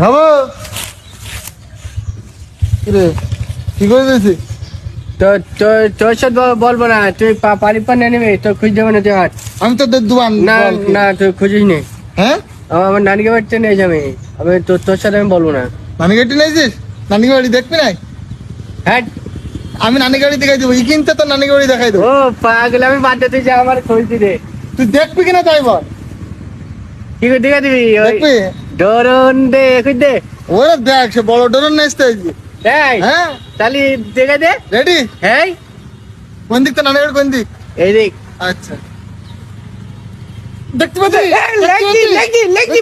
হব। কিরে কি করে দিয়েছি? তো তো তোর সাথে বলব না তুই পানি পানি নেবে তো খুঁজ যাবে না তুই হাট আমি তো দোকান না না তুই খুঁজিস নে। হ্যাঁ? আমার নানিকে বাড়িতে নিয়ে যাবে। আমি তোর তোর সাথে আমি বলব না। নানি গাড়ি নিয়েছিস নানি গাড়ি দেখবি নাই? হ্যাঁ। আমি নানি গাড়ি দেখাই দেবো কিনতে তো নানি গাড়ি দেখাই দেবো। ও পাগল আমি বাদ দে তুই যা আমার খোঁজ দিতে তুই দেখবি কিনা তাই বল? কি করে দেখা দিবি? দেখবি? ডরন দে খুঁজ দে? ওরে দেখ সে বড় ডরন নিয়ে আসতে এই হ্যাঁ? তাহলে দেখা দে। রেডি? হ্যাঁ কোন দিক তো নানি গাড়ি কোন দিক? এই দেখ। আচ্ছা। দেখতে পাচ্ছি? লেগি লেগি লেগি।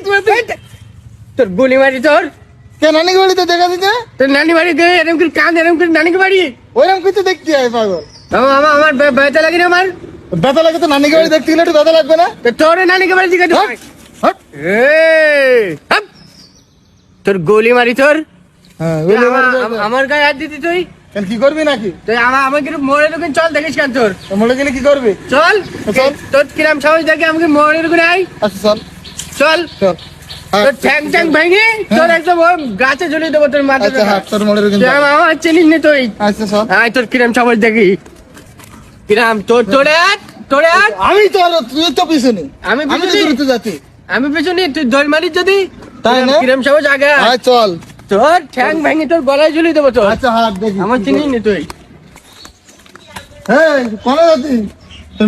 তোর গুলি মারি তোর। কে নানি গাড়িতে দেখা দিতে? তোর নানি বাড়ি দে এরকম করে কান এরকম করে নানিকে বাড়ি। ওইরকম কিছু দেখতে হয় পাগল। আমার আমার আমার ব্যথা লাগে না আমার? ব্যথা লাগে তো নানি গাড়ি দেখতে গেলে একটু ব্যথা লাগবে না? তো তোর নানিকে বাড়ি দিকে হাট, হাট। এই, হাপ। তোর গলি মারি তোর? হ্যাঁ আমার- গায়ে হাত দিতি তুই? কেন কি করবি নাকি? তুই আমার আমাকে মোড়ে ঢুকে চল দেখিস কেন তোর? মরে গেলে কি করবি? চল। চল। তোর কিরাম সাহস দেখে আমাকে মোড়ে ঢুকে আই আচ্ছা চল। চল। চল তোর ঠ্যাং ঠ্যাং ভেঙে তোর একদম ওই গাছে ঝুলিয়ে দেবো তোর মাথা আচ্ছা তোর মরে আমার চিনিস নি তুই? আচ্ছা চল। আয় তোর কিরাম সাহস দেখি। কিরাম তোর তোরে তোরে আমি তো আরও তুই তো পিছনে। আমি আমি তো দূরত্ব যাচ্ছি। আমি পেছনে তুই দল মারিস যদি? তাই না? কিরাম সাহস আগে আয়। আয় চল। তোর ঠ্যাং ভেঙে তোর গলায় ঝুলিয়ে দেবো তোর। আচ্ছা হাট দেখি আমার চিনিস নি তুই? হ্যাঁ কোন তুই তো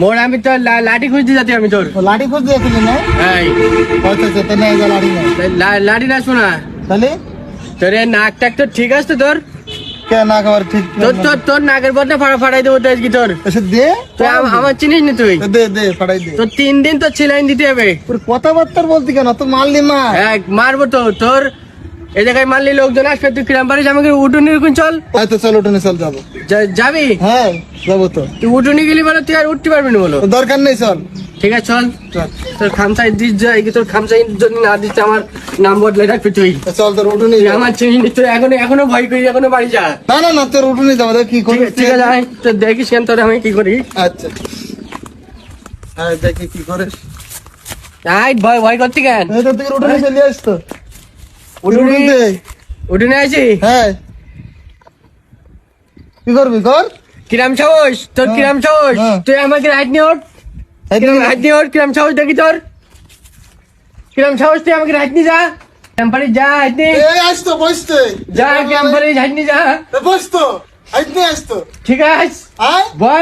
মোর আমি তোর লাঠি খুঁজতে যাচ্ছি আমি তোর। লাঠি খুঁজতে না? আচ্ছা আচ্ছা তাহলে লাঠি না লাঠি না শোনা। তাহলে? তোর নাক টাক তোর ঠিক আছে তোর? কে না খাবার ঠিক তোর তোর তোর নাকের বদলে ফাড়া ফাড়াই দেবো তো আজকে তোর। এসে দে তুই আমার চিনিস নি তুই? দে দে ফাটাই দে। তোর তিন দিন তোর ছিলাইন দিতে হবে। তোর কথাবার্তা বলতি কেন? তো মারলি মা এক মারবো তো। তোর এই জায়গায় মারলি লোকজন আসবে তুই কিরাম পারিস আমাকে উঠুনি রকম চল। চল চল যাব। যাবি? হ্যাঁ যাব তো। তুই উঠুনি গেলি বলে তুই আর উঠতে পারবি না বলো। দরকার নেই চল। ঠিক আছে চল। চল। তোর খামসাই দিস যাই তোর খামসাই যদি না দিস আমার নাম বদলে রাখবি তুই। চল তোর উঠুনি আমার চিনিস নি, তুই এখনও এখনও ভয় করি এখনও বাড়ি যা। না না না তোর উঠুনি যাব কি আছে ঠিক আছে আয়, তো দেখিস কেন তোর আমি কি করি? আচ্ছা। হ্যাঁ দেখি কি করিস আয় ভয় ভয় করতি কেন? তোর উঠুনি চলে আসতো উঠুনি উঠুনি আছি হ্যাঁ। কি করবি কর। কিরাম সাহস? তোর হ্যাঁ, কিরাম সাহস? হ্যাঁ। তুই আমাকে হাত নিয়ে ওঠ কিরাম সাহস দেখি তোর? কিরাম সাহস তুই আমাকে যা? যা আসতো বসতে যা যা। বসতো আইতে আসতো ঠিক আছে।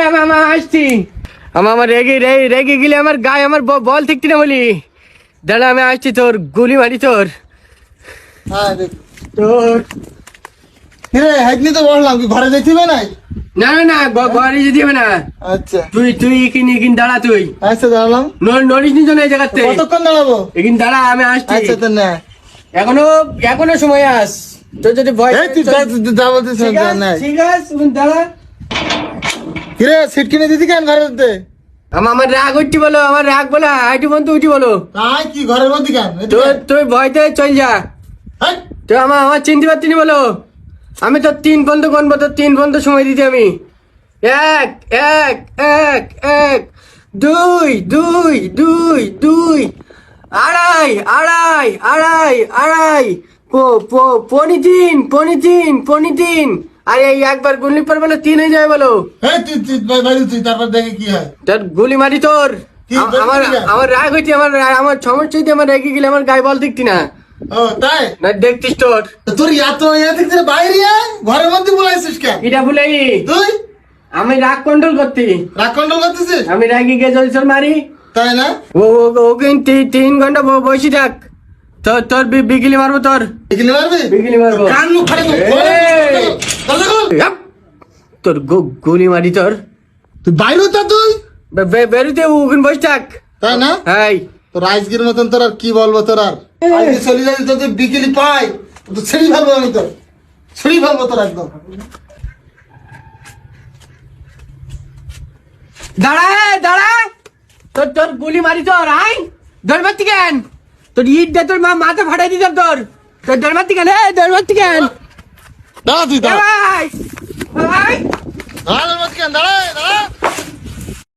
আমি আমার আসছি। আমার আমার রেগে রে রেগে গেলে আমার গায়ে আমার বল ঠিকতি না বলি? দাঁড়া আমি আসছি তোর গুলি মারি তোর। তোর তো বললাম কি ঘরে নাই? না না না ঘরে না। আচ্ছা। তুই তুই এখানে এখানে দাঁড়া তুই। আচ্ছা দাঁড়ালাম। ন- নড়িস নি তো না এই জায়গাতে। কতক্ষণ দাঁড়াবো? এখানে দাঁড়া আমি আসছি। আচ্ছা তো না। এখনও এখনও সময় আস। তোর যদি ভয় তুই যা ঠিক আছে, দাঁড়া। সিট কিনে দিতি কেন ঘরের মধ্যে? আমার রাগ উঠছি বলো আমার রাগ বলো আইটি বন্ধু উঠি বলো। তাই কি ঘরের মধ্যে কেন? তুই তুই ভয়তে চল যা। তুই আমার আমার চিনতে পারছি না বলো। আমি তো তিন পর্যন্ত গণবো তো তিন পর্যন্ত সময় দিতে আমি। এক এক এক এক দুই দুই দুই দুই আড়াই আড়াই আড়াই আড়াই। পো পো পনি তিন পনি তিন পনি তিন। আরে এই একবার গুলি পর বলো তিন হয়ে যাবে বলো। তারপর দেখে কি হয়। তোর গুলি মারি তোর। আমার আমার রাগ হইতে আমার আমার সমস্যা হইতে আমার রেগে গেলে আমার গায়ে বল দেখতি না। ও তাই? না দেখতিস তোর। তোর ইয়ে দেখছিস বাইরে আয়, ঘরের মধ্যে বলাইছিস কেন? এটা ভুলে তুই? আমি রাগ কন্ট্রোল করতি। রাগ কন্ট্রোল করতেছিস? আমি রাগি গিয়ে জলসর মারি। তাই না? ও ও কিন্তু তিন ঘণ্টা বসে থাক। তোর তোর বি- বিকেলি মারবো তোর। এখানে মারবি? বিকেলি মারবো। কান মুখ ফাড়ে! তোর গুলি মারি তোর। তুই বাইরে তো তুই? বেরোতে ওখানে বসে থাক। তাই না? হাই তোর রাইজগির মতন তোর আর কি বলব তোর আর? আজকে চলে যাবি তোর বিকেলি পাই তো ছেড়ি ফেলব আমি তোর। ছেড়ি ফেলব তোর একদম। দাঁড়া দাঁড়া। তোর তোর গুলি মারি তোর আই দরমাতি কেন? তোর ইট দিয়ে তোর মা মাথা ফাটাই দিতাম তোর। তোর দরমাতি কেন? এ দরমাতি কেন? দাঁড়া তুই দাঁড়া। দাঁড়াই দাঁড়া দাঁড়া কেন? দাঁড়া দাঁড়া।